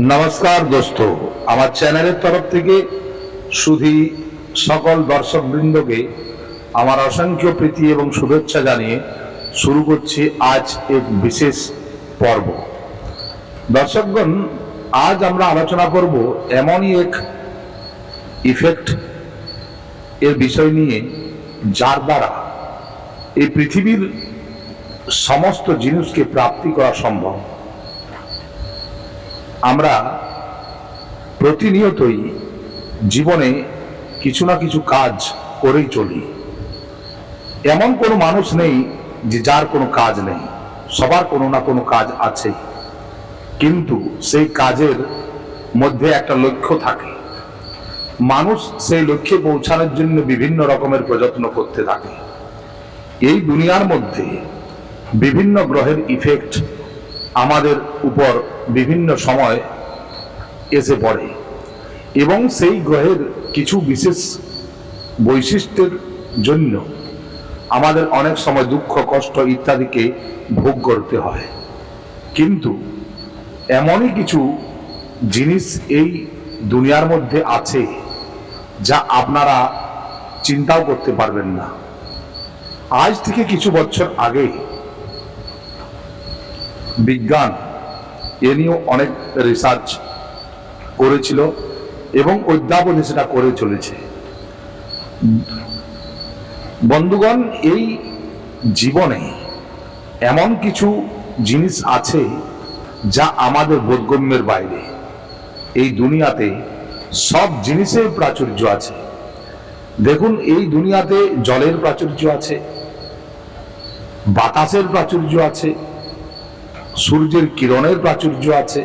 নমস্কার দোস্ত। আমার চ্যানেলের তরফ থেকে শুধু সকল দর্শকবৃন্দকে আমার অসংখ্য প্রীতি এবং শুভেচ্ছা জানিয়ে শুরু করছি আজ এক বিশেষ পর্ব। দর্শকগণ, আজ আমরা আলোচনা করব এমনই এক ইফেক্ট এর বিষয় নিয়ে, যার দ্বারা এই পৃথিবীর সমস্ত জিনিসকে প্রাপ্তি করা সম্ভব। আমরা প্রতিনিয়তই জীবনে কিছু না কিছু কাজ করেই চলি। এমন কোনো মানুষ নেই যে যার কোনো কাজ নেই। সবার কোনো না কোনো কাজ আছে। কিন্তু সেই কাজের মধ্যে একটা লক্ষ্য থাকে। মানুষ সেই লক্ষ্যে পৌঁছানোর জন্য বিভিন্ন রকমের প্রযত্ন করতে থাকে। এই দুনিয়ার মধ্যে বিভিন্ন গ্রহের ইফেক্ট আমাদের উপর বিভিন্ন সময় এসে পড়ে। এবং সেই গ্রহের কিছু বিশেষ বৈশিষ্ট্যের জন্য আমাদের অনেক সময় দুঃখ, কষ্ট ইত্যাদিকে ভোগ করতে হয়। কিন্তু এমনই কিছু জিনিস এই দুনিয়ার মধ্যে আছে যা আপনারা চিন্তাও করতে পারবেন না। আজ থেকে কিছু বছর আগে বিজ্ঞান, এ নিয়েও অনেক রিসার্চ করেছিল এবং অধ্যাপনে সেটা করে চলেছে। বন্ধুগণ, এই জীবনে এমন কিছু জিনিস আছে যা আমাদের বোধগম্যের বাইরে। এই দুনিয়াতে সব জিনিসের প্রাচুর্য আছে। দেখুন, এই দুনিয়াতে জলের প্রাচুর্য আছে, বাতাসের প্রাচুর্য আছে সূর্যের কিরণের প্রাচুর্য আছে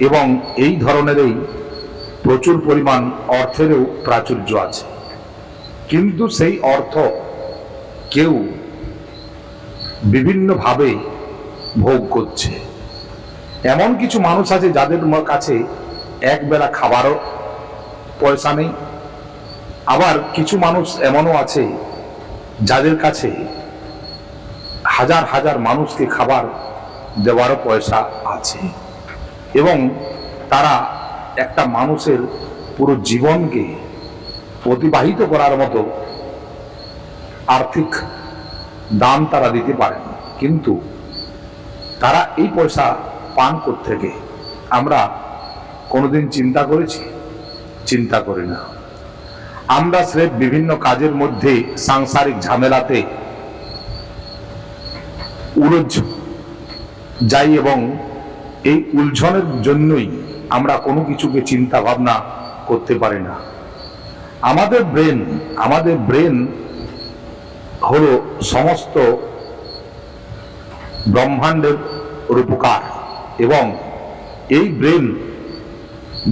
এবং এই ধরনেরই প্রচুর পরিমাণ অর্থেরও প্রাচুর্য আছে। কিন্তু সেই অর্থ কেউ বিভিন্নভাবে ভোগ করছে। এমন কিছু মানুষ আছে যাদের কাছে একবেলা খাবারও পয়সা নেই। আবার কিছু মানুষ এমনও আছে যাদের কাছে হাজার হাজার মানুষকে খাবার দেওয়ারও পয়সা আছে। এবং তারা একটা মানুষের পুরো জীবনকে অতিবাহিত করার মতো আর্থিক দান তারা দিতে পারেন। কিন্তু তারা এই পয়সা পান করতে থেকে আমরা কোনোদিন চিন্তা করেছি? চিন্তা করি না। আমরা স্রেফ বিভিন্ন কাজের মধ্যে সাংসারিক ঝামেলাতে উলঝ যাই এবং এই উলঝনের জন্যই আমরা কোনো কিছুকে চিন্তা ভাবনা করতে পারি না। আমাদের ব্রেন আমাদের ব্রেন হলো সমস্ত ব্রহ্মাণ্ডের রূপকার এবং এই ব্রেন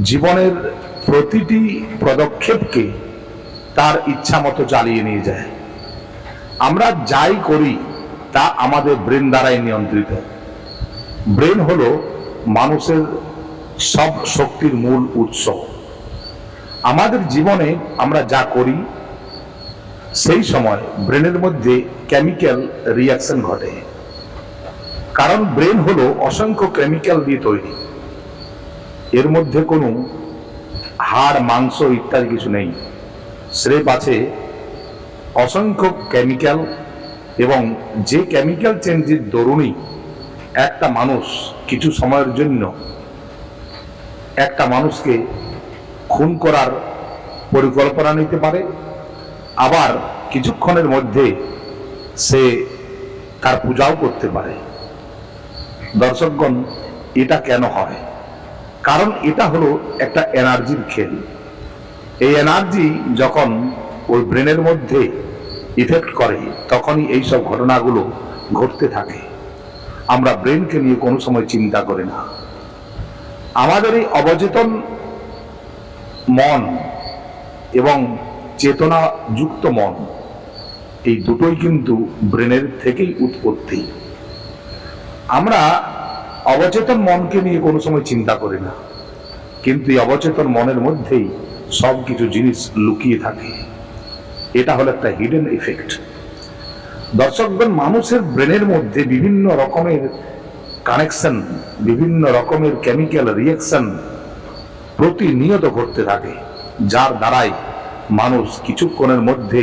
জীবনের প্রতিটি পদক্ষেপকে তার ইচ্ছা মতো চালিয়ে নিয়ে যায়। আমরা যাই করি তা আমাদের ব্রেন দ্বারাই নিয়ন্ত্রিত। ব্রেন হল মানুষের সব শক্তির মূল উৎস। আমাদের জীবনে আমরা যা করি, সেই সময় ব্রেনের মধ্যে কেমিক্যাল রিয়াকশন ঘটে। কারণ ব্রেন হলো অসংখ্য কেমিক্যাল দিয়ে তৈরি। এর মধ্যে কোনো হাড়, মাংস ইত্যাদি কিছু নেই। স্রেফ আছে অসংখ্য কেমিক্যাল এবং যে কেমিক্যাল চেঞ্জের দরুনই একটা মানুষ কিছু সময়ের জন্য একটা মানুষকে খুন করার পরিকল্পনা নিতে পারে, আবার কিছুক্ষণের মধ্যে সে তার পূজাও করতে পারে। দর্শকগণ, এটা কেন হয়? কারণ এটা হলো একটা এনার্জির খেল। এই এনার্জি যখন ওই ব্রেনের মধ্যে ইফেক্ট করে, তখনই এই সব ঘটনাগুলো ঘটতে থাকে। আমরা ব্রেনকে নিয়ে কোনো সময় চিন্তা করি না। আমাদের এই অবচেতন মন এবং চেতনাযুক্ত মন, এই দুটোই কিন্তু ব্রেনের থেকেই উৎপত্তি। আমরা অবচেতন মনকে নিয়ে কোনো সময় চিন্তা করি না। কিন্তু এই অবচেতন মনের মধ্যেই সব কিছু জিনিস লুকিয়ে থাকে। এটা হলো একটা হিডেন ইফেক্ট দর্শকগণ মানুষের ব্রেনের মধ্যে বিভিন্ন রকমের কানেকশন বিভিন্ন রকমের কেমিক্যাল রিয়েকশন প্রতিনিয়ত ঘটতে থাকে, যার দ্বারাই মানুষ কিছুক্ষণের মধ্যে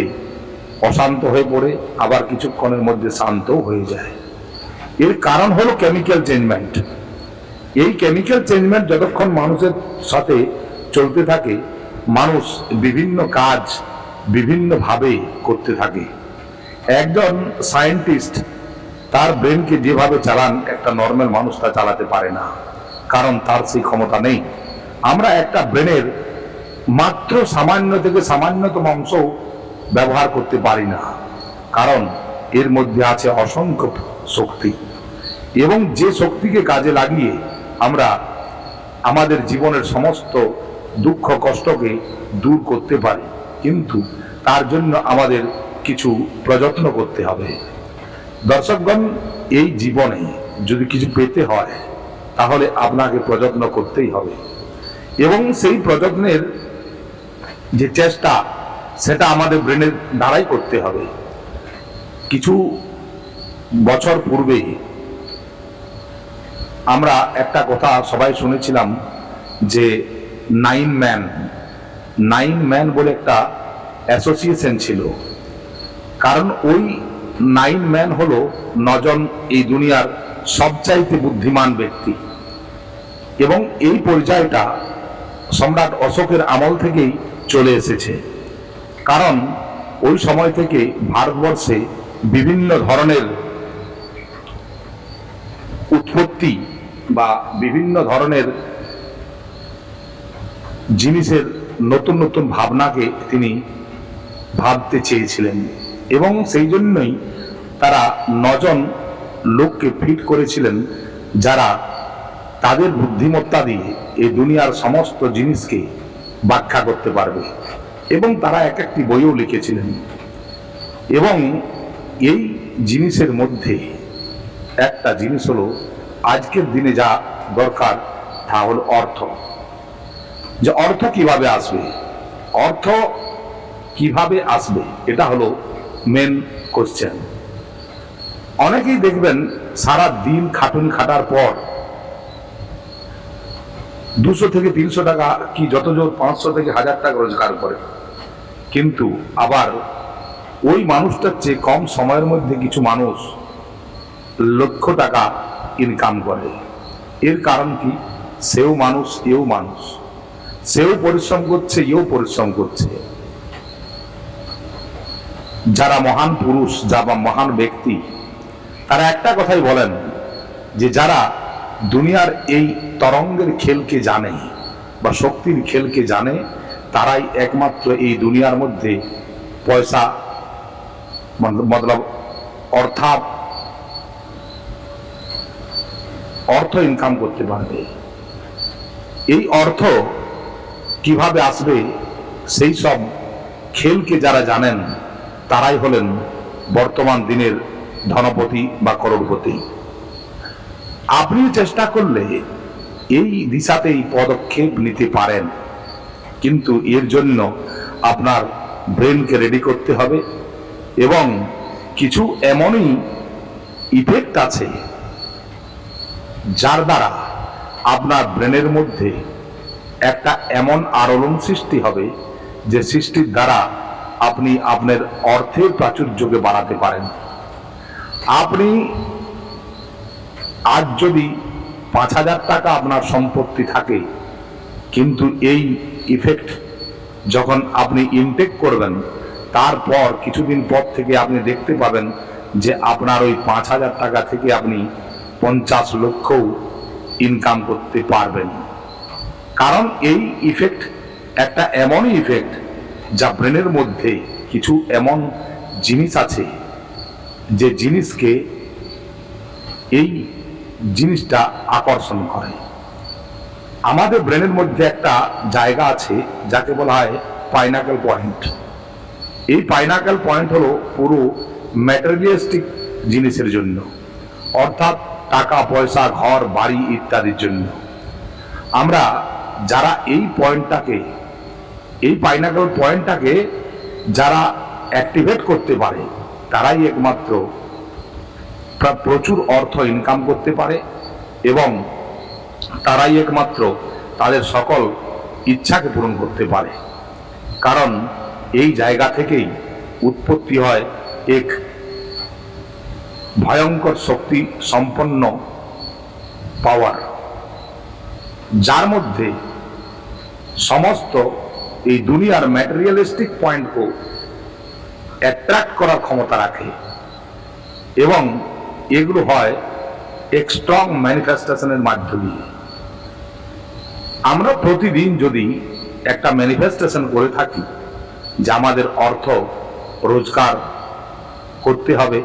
অশান্ত হয়ে পড়ে, আবার কিছুক্ষণের মধ্যে শান্ত হয়ে যায়। এর কারণ হলো কেমিক্যাল চেঞ্জমেন্ট এই কেমিক্যাল চেঞ্জমেন্ট যতক্ষণ মানুষের সাথে চলতে থাকে, মানুষ বিভিন্ন কাজ বিভিন্নভাবে করতে থাকে। একজন সায়েন্টিস্ট তার ব্রেনকে যেভাবে চালান, একটা নর্মাল মানুষ তা চালাতে পারে না, কারণ তার সেই ক্ষমতা নেই। আমরা একটা ব্রেনের মাত্র সামান্য থেকে সামান্যতম অংশ ব্যবহার করতে পারি না, কারণ এর মধ্যে আছে অসংখ্য শক্তি। এবং যে শক্তিকে কাজে লাগিয়ে আমরা আমাদের জীবনের সমস্ত দুঃখ, কষ্টকে দূর করতে পারি। কিন্তু তার জন্য আমাদের কিছু প্রযত্ন করতে হবে। দর্শকগণ, এই জীবনে যদি কিছু পেতে হয়, তাহলে আপনাকে প্রযত্ন করতেই হবে। এবং সেই প্রযত্নের যে চেষ্টা, সেটা আমাদের ব্রেনের দ্বারাই করতে হবে। কিছু বছর পূর্বেই আমরা একটা কথা সবাই শুনেছিলাম যে, নাইন ম্যান নাইন ম্যান বলে একটা অ্যাসোসিয়েশন ছিল। কারণ ওই নাইন ম্যান হলো নজন এই দুনিয়ার সবচাইতে বুদ্ধিমান ব্যক্তি। এবং এই পর্যায়টা সম্রাট অশোকের আমল থেকেই চলে এসেছে। কারণ ওই সময় থেকে ভারতবর্ষে বিভিন্ন ধরনের উৎপত্তি বা বিভিন্ন ধরনের জিনিসের নতুন নতুন ভাবনাকে তিনি ভাবতে চেয়েছিলেন। এবং সেই জন্যই তারা নজন লোককে ফিট করেছিলেন যারা তাদের বুদ্ধিমত্তা দিয়ে এই দুনিয়ার সমস্ত জিনিসকে ব্যাখ্যা করতে পারবে। এবং তারা এক একটি বইও লিখেছিলেন। এবং এই জিনিসের মধ্যে একটা জিনিস হলো, আজকের দিনে যা দরকার তা হল অর্থ। যে অর্থ কীভাবে আসবে? অর্থ কীভাবে আসবে? এটা হলো মেন কোশ্চেন অনেকেই দেখবেন সারা দিন খাটুন খাটার পর দুশো থেকে তিনশো টাকা কি যত জোর পাঁচশো থেকে হাজার টাকা রোজগার করে। কিন্তু আবার ওই মানুষটার চেয়ে কম সময়ের মধ্যে কিছু মানুষ লক্ষ টাকা ইনকাম করে। এর কারণ কি? সেও মানুষ, এও মানুষ। সেও পরিশ্রম করছে এও পরিশ্রম করছে। যারা মহান পুরুষ যা বা মহান ব্যক্তি, তারা একটা কথাই বলেন যে যারা দুনিয়ার এই তরঙ্গের খেলকে জানে বা শক্তির খেলকে জানে, তারাই একমাত্র এই দুনিয়ার মধ্যে পয়সা মতলব অর্থাৎ অর্থ ইনকাম করতে পারবে। এই অর্থ কীভাবে আসবে, সেই সব খেলকে যারা জানেন, তারাই হলেন বর্তমান দিনের ধনপতি বা করোড়পতি আপনি চেষ্টা করলে এই দিশাতেই পদক্ষেপ নিতে পারেন। কিন্তু এর জন্য আপনার ব্রেনকে রেডি করতে হবে এবং কিছু এমনই ইফেক্ট আছে, যার দ্বারা আপনার ব্রেনের মধ্যে একটা এমন আলোড়ন সৃষ্টি হবে যে সৃষ্টির দ্বারা আপনি আপনার অর্থের প্রাচুর্যকে বাড়াতে পারেন। আপনি আজ যদি পাঁচ হাজার টাকা আপনার সম্পত্তি থাকে, কিন্তু এই ইফেক্ট যখন আপনি ইনটেক করবেন, তারপর কিছুদিন পর থেকে আপনি দেখতে পাবেন যে আপনার ওই পাঁচ হাজার টাকা থেকে আপনি পঞ্চাশ লক্ষও ইনকাম করতে পারবেন। কারণ এই ইফেক্ট একটা এমনই ইফেক্ট যা ব্রেনের মধ্যে কিছু এমন জিনিস আছে যে জিনিসকে এই জিনিসটা আকর্ষণ করে। আমাদের ব্রেনের মধ্যে একটা জায়গা আছে যাকে বলা হয় পাইনাকেল পয়েন্ট এই পাইনাকেল পয়েন্ট হলো পুরো ম্যাটেরিয়ালিস্টিক জিনিসের জন্য, অর্থাৎ টাকা, পয়সা, ঘর, বাড়ি ইত্যাদির জন্য। আমরা যারা এই পয়েন্টটাকে, এই পাইনাকেল পয়েন্টটাকে যারা অ্যাক্টিভেট করতে পারে, তারাই একমাত্র প্রা- প্রচুর অর্থ ইনকাম করতে পারে এবং তারাই একমাত্র তাদের সকল ইচ্ছাকে পূরণ করতে পারে। কারণ এই জায়গা থেকেই উৎপত্তি হয় এক ভয়ঙ্কর শক্তি সম্পন্ন পাওয়ার যার মধ্যে সমস্ত এই দুনিয়ার ম্যাটেরিয়ালিস্টিক পয়েন্টকে অ্যাট্রাক্ট করার ক্ষমতা রাখে এবং এগুলো হয় এক স্ট্রং ম্যানিফেস্টেশনের মাধ্যমে। আমরা প্রতিদিন যদি একটা ম্যানিফেস্টেশন করে থাকি যে আমাদের অর্থ রোজগার করতে হবে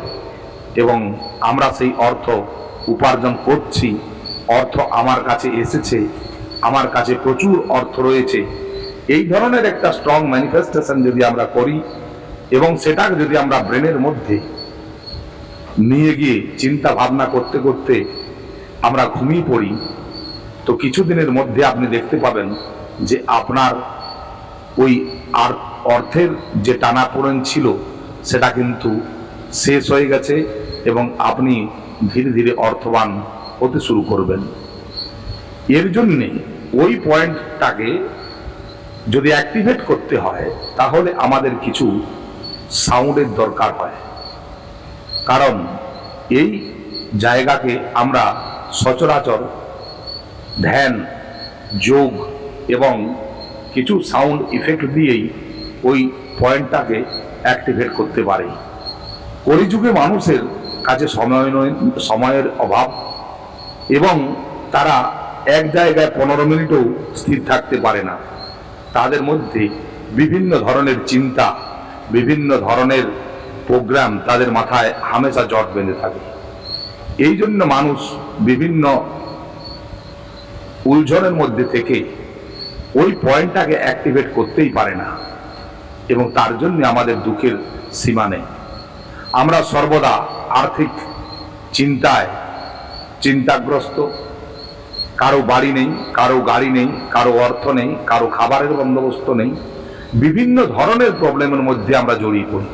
এবং আমরা সেই অর্থ উপার্জন করছি অর্থ আমার কাছে এসেছে, আমার কাছে প্রচুর অর্থ রয়েছে। এই ধরনের একটা স্ট্রং ম্যানিফেস্টেশন যদি আমরা করি এবং সেটাকে যদি আমরা ব্রেনের মধ্যে নিয়ে গিয়ে চিন্তা ভাবনা করতে করতে আমরা ঘুমিয়ে পড়ি, তো কিছুদিনের মধ্যে আপনি দেখতে পাবেন যে আপনার ওই আর অর্থের যে টানাপোড়েন ছিল, সেটা কিন্তু শেষ হয়ে গেছে এবং আপনি ধীরে ধীরে অর্থবান হতে শুরু করবেন। এর জন্যে ওই পয়েন্টটাকে যদি অ্যাক্টিভেট করতে হয়, তাহলে আমাদের কিছু সাউন্ডের দরকার হয়। কারণ এই জায়গাকে আমরা সচরাচর ধ্যান, যোগ এবং কিছু সাউন্ড ইফেক্ট দিয়েই ওই পয়েন্টটাকে অ্যাক্টিভেট করতে পারি। কলিযুগে মানুষের কাছে সময় সময়ের অভাব এবং তারা এক জায়গায় পনেরো মিনিটও স্থির থাকতে পারে না। তাদের মধ্যে বিভিন্ন ধরনের চিন্তা, বিভিন্ন ধরনের প্রোগ্রাম তাদের মাথায় হামেশা জট বেঁধে থাকে। এই জন্য মানুষ বিভিন্ন উলঝনের মধ্যে থেকে ওই পয়েন্টটাকে অ্যাক্টিভেট করতেই পারে না এবং তার জন্য আমাদের দুঃখের সীমা নেই। আমরা সর্বদা আর্থিক চিন্তায় চিন্তাগ্রস্ত। কারও বাড়ি নেই, কারও গাড়ি নেই, কারও অর্থ নেই, কারও খাবারের বন্দোবস্ত নেই। বিভিন্ন ধরনের প্রবলেমের মধ্যে আমরা জড়িয়ে পড়ি।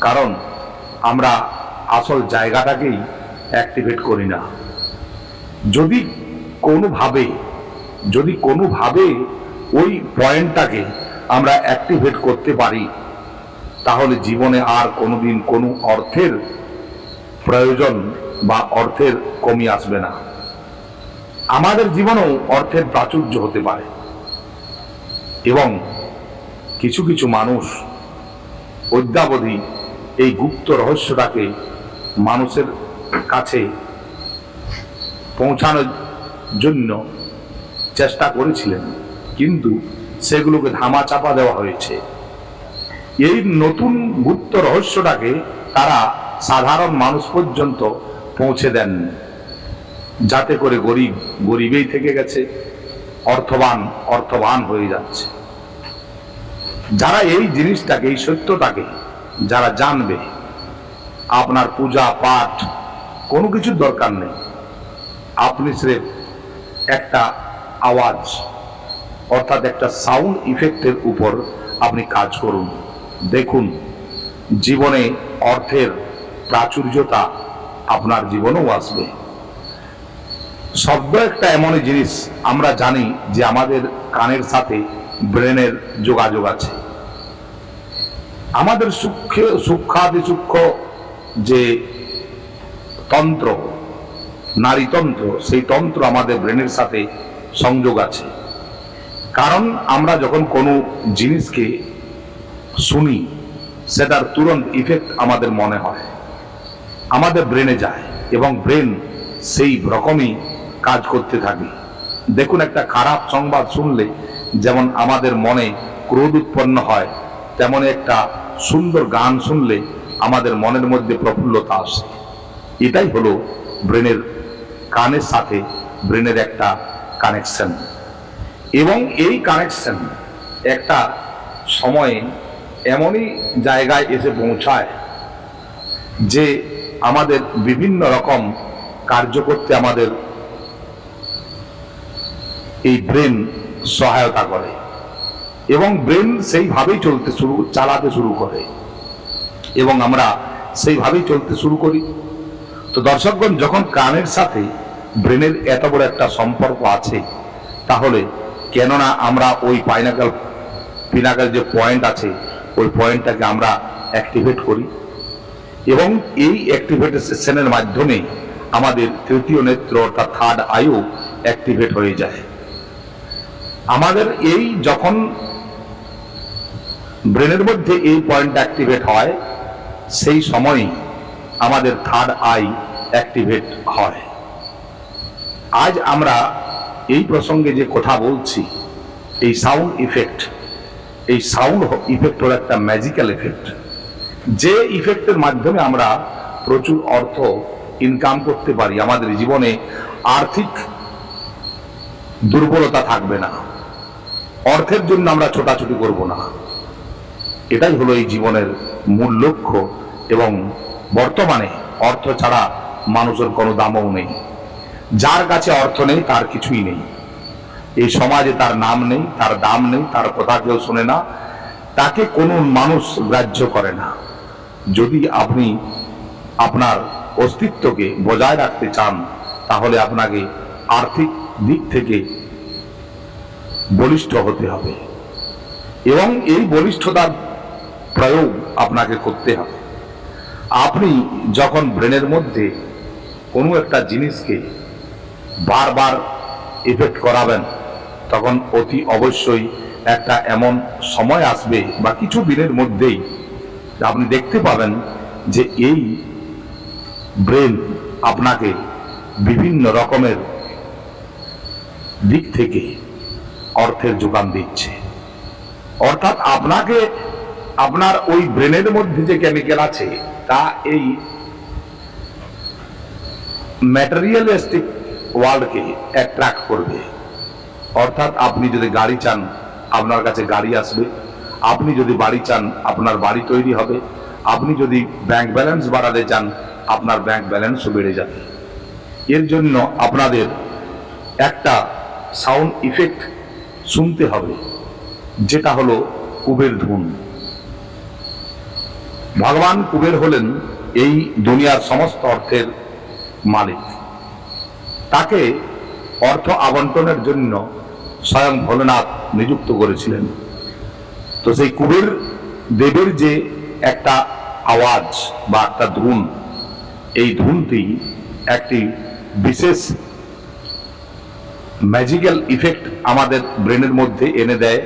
কারণ আমরা আসল জায়গাটাকেই অ্যাক্টিভেট করি না। যদি কোনোভাবে যদি কোনোভাবে ওই পয়েন্টটাকে আমরা অ্যাক্টিভেট করতে পারি, তাহলে জীবনে আর কোনোদিন কোনো অর্থের প্রয়োজন বা অর্থের কমি আসবে না। আমাদের জীবনেও অর্থের প্রাচুর্য হতে পারে। এবং কিছু কিছু মানুষ অদ্যাবধি এই গুপ্ত রহস্যটাকে মানুষের কাছে পৌঁছানোর জন্য চেষ্টা করেছিলেন, কিন্তু সেগুলোকে ধামা চাপা দেওয়া হয়েছে। এই নতুন গুপ্ত রহস্যটাকে তারা সাধারণ মানুষ পর্যন্ত পৌঁছে দেন। যাতে করে গরিব, গরিবেই থেকে গেছে, অর্থবান অর্থবান হয়ে যাচ্ছে। যারা এই জিনিসটাকে, এই সত্যটাকে, যারা জানবে, আপনার পূজা, পাঠ, কোনো কিছুর দরকার নেই। আপনি স্রেফ একটা আওয়াজ, অর্থাৎ একটা সাউন্ড ইফেক্টের উপর আপনি কাজ করুন। দেখুন, জীবনে অর্থের প্রাচুর্যতা আপনার জীবনেও আসবে। শব্দ একটা এমনই জিনিস আমরা জানি যে আমাদের কানের সাথে ব্রেনের যোগাযোগ আছে। আমাদের সূক্ষ্ম সূক্ষ্মাতি সূক্ষ্ম যে তন্ত্র, নারীতন্ত্র, সেই তন্ত্র আমাদের ব্রেনের সাথে সংযোগ আছে। কারণ আমরা যখন কোনো জিনিসকে শুনি, সেটার তুরন্ত ইফেক্ট আমাদের মনে হয়। আমাদের ব্রেনে যায় এবং ব্রেন সেই রকমই কাজ করতে থাকে। দেখুন একটা খারাপ সংবাদ শুনলে যেমন আমাদের মনে ক্রোধ উৎপন্ন হয়, তেমন একটা সুন্দর গান শুনলে আমাদের মনের মধ্যে প্রফুল্লতা আসে। এটাই হলো ব্রেনের কানের সাথে ব্রেনের একটা কানেকশন এবং এই কানেকশন একটা সময়ে এমনই জায়গায় এসে পৌঁছায় যে আমাদের বিভিন্ন রকম কার্য করতে আমাদের এই ব্রেন সহায়তা করে। এবং ব্রেন সেইভাবেই চলতে শুরু, চালাতে শুরু করে। এবং আমরা সেইভাবেই চলতে শুরু করি। তো দর্শকগণ, যখন কানের সাথে ব্রেনের এত বড় একটা সম্পর্ক আছে, তাহলে কেননা আমরা ওই পাইনাকাল, পিনাকাল যে পয়েন্ট আছে, ওই পয়েন্টটাকে আমরা অ্যাক্টিভেট করি। এবং এই অ্যাক্টিভেটেশনের মাধ্যমে আমাদের তৃতীয় নেত্র অর্থাৎ থার্ড আয়ু অ্যাক্টিভেট হয়ে যায়। আমাদের এই যখন ব্রেনের মধ্যে এই পয়েন্ট অ্যাক্টিভেট হয়, সেই সময়ই আমাদের থার্ড আই অ্যাক্টিভেট হয়। আজ আমরা এই প্রসঙ্গে যে কথা বলছি, এই সাউন্ড ইফেক্ট এই সাউন্ড ইফেক্ট হলো একটা ম্যাজিক্যাল এফেক্ট যে ইফেক্টের মাধ্যমে আমরা প্রচুর অর্থ ইনকাম করতে পারি, আমাদের জীবনে আর্থিক দুর্বলতা থাকবে না। অর্থের জন্য আমরা ছোটাছুটি করব না। এটাই হলো এই জীবনের মূল লক্ষ্য এবং বর্তমানে অর্থ ছাড়া মানুষের কোনো দামও নেই। যার কাছে অর্থ নেই, তার কিছুই নেই। এই সমাজে তার নাম নেই, তার দাম নেই, তার কথা কেউ শোনে না। তাকে কোনো মানুষ গ্রাহ্য করে না। যদি আপনি আপনার অস্তিত্বকে বজায় রাখতে চান, তাহলে আপনাকে আর্থিক দিক থেকে বলিষ্ঠ হতে হবে। এবং এই বলিষ্ঠতার প্রয়োগ আপনাকে করতে হবে। আপনি যখন ব্রেনের মধ্যে কোনো একটা জিনিসকে বারবার ইফেক্ট করাবেন, তখন অতি অবশ্যই একটা এমন সময় আসবে বা কিছু দিনের মধ্যেই আপনি দেখতে পাবেন যে এই ব্রেন আপনাকে বিভিন্ন রকমের দিক থেকে অর্থের যোগান দিচ্ছে। অর্থাৎ আপনাকে, আপনার ওই ব্রেনের মধ্যে যে কেমিক্যাল আছে, তা এই ম্যাটেরিয়ালিস্টিক ওয়ার্ল্ডকে অ্যাট্রাক্ট করবে। অর্থাৎ আপনি যদি গাড়ি চান, আপনার কাছে গাড়ি আসবে আপনি যদি বাড়ি চান, আপনার বাড়ি তৈরি হবে। আপনি যদি ব্যাংক ব্যালেন্স বাড়াতে চান, আপনার ব্যাংক ব্যালেন্সও বেড়ে যাবে। এর জন্য আপনাদের একটা সাউন্ড ইফেক্ট শুনতে হবে, যেটা হলো কুবের ধুন। ভগবান কুবের হলেন এই দুনিয়ার সমস্ত অর্থের মালিক। তাকে অর্থ আবন্টনের জন্য স্বয়ং ভোলেনাথ নিযুক্ত করেছিলেন। তো সেই কুবের দেবের যে একটা আওয়াজ বা একটা ধুন, এই ধুনটি একটি বিশেষ ম্যাজিক্যাল ইফেক্ট আমাদের ব্রেনের মধ্যে এনে দেয়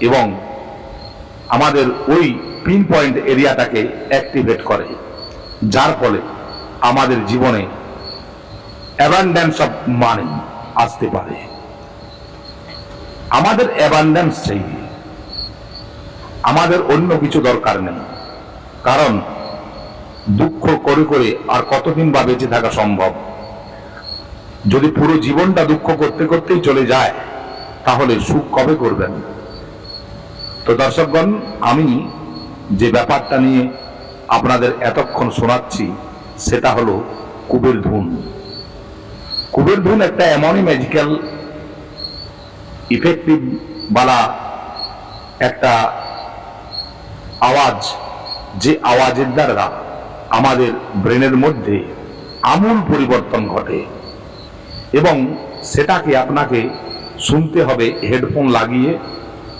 এবং আমাদের ওই পিন পয়েন্ট এরিয়াটাকে অ্যাক্টিভেট করে, যার ফলে আমাদের জীবনে অ্যাবান্ডেন্স অফ মানি আসতে পারে। আমাদের অ্যাবান্ডেন্স চাই। আমাদের অন্য কিছু দরকার নেই। কারণ দুঃখ করে করে আর কতদিন বা বেঁচে থাকা সম্ভব? যদি পুরো জীবনটা দুঃখ করতে করতেই চলে যায়, তাহলে সুখ কবে করবেন? তো দর্শকগণ, আমি যে ব্যাপারটা নিয়ে আপনাদের এতক্ষণ শোনাচ্ছি, সেটা হলো কুবের ধুন। কুবের ধুন একটা এমনই ম্যাজিক্যাল ইফেক্টিভ বালা একটা আওয়াজ, যে আওয়াজের দ্বারা আমাদের ব্রেনের মধ্যে আমূল পরিবর্তন ঘটে এবং সেটাকে আপনাকে শুনতে হবে, হেডফোন লাগিয়ে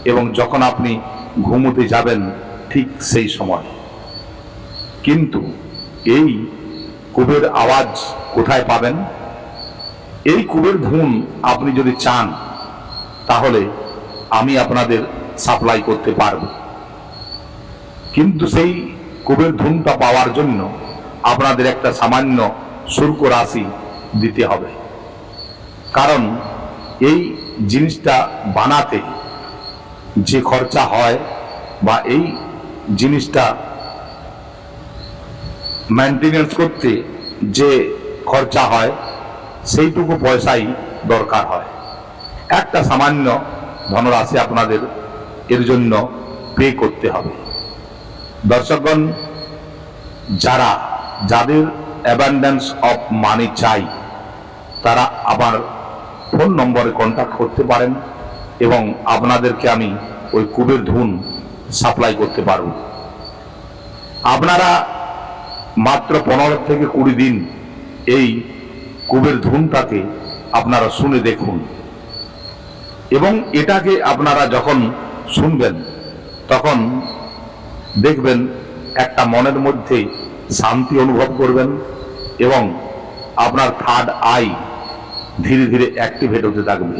এবং যখন আপনি ঘুমোতে যাবেন ঠিক সেই সময়। কিন্তু এই কুবের আওয়াজ কোথায় পাবেন? এই কুবের ধুন আপনি যদি চান, তাহলে আমি আপনাদের সাপ্লাই করতে পারব। কিন্তু সেই কুবের ধুমটা পাওয়ার জন্য আপনাদের একটা সামান্য শুল্ক রাশি দিতে হবে। কারণ এই জিনিসটা বানাতে যে খরচা হয় বা এই জিনিসটা মেনটেনেন্স করতে যে খরচা হয়, সেইটুকু পয়সাই দরকার হয়। একটা সামান্য ধনরাশি আপনাদের এর জন্য পে করতে হবে। দর্শকগণ, যারা যাদের অ্যাবান্ডেন্স অফ মানি চাই, তারা আবার ফোন নম্বরে কন্ট্যাক্ট করতে পারেন এবং আপনাদেরকে আমি ওই কুবের ধুন সাপ্লাই করতে পারব। আপনারা মাত্র পনেরো থেকে কুড়ি দিন এই কুবের ধুনটাকে আপনারা শুনে দেখুন। এবং এটাকে আপনারা যখন শুনবেন, তখন দেখবেন একটা মনের মধ্যে শান্তি অনুভব করবেন এবং আপনার থার্ড আই ধীরে ধীরে অ্যাক্টিভেট হতে থাকবে।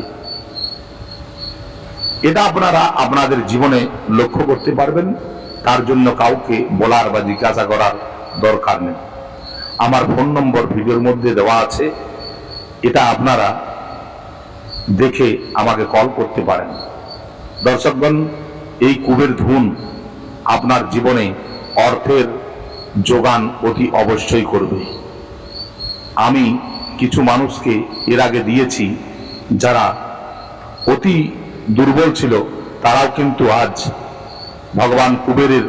এটা আপনারা আপনাদের জীবনে লক্ষ্য করতে পারবেন, তার জন্য কাউকে বলার বা জিজ্ঞাসা করার দরকার নেই। আমার ফোন নম্বর ভিডিওর মধ্যে দেওয়া আছে, এটা আপনারা দেখে আমাকে কল করতে পারেন। দর্শকগণ, এই কুবের ধুন আপনার জীবনে অর্থের যোগান অতি অবশ্যই করবে। আমি কিছু মানুষকে এর আগে দিয়েছি, যারা অতি দুর্বল ছিল, তারাও কিন্তু আজ ভগবান কুবেরের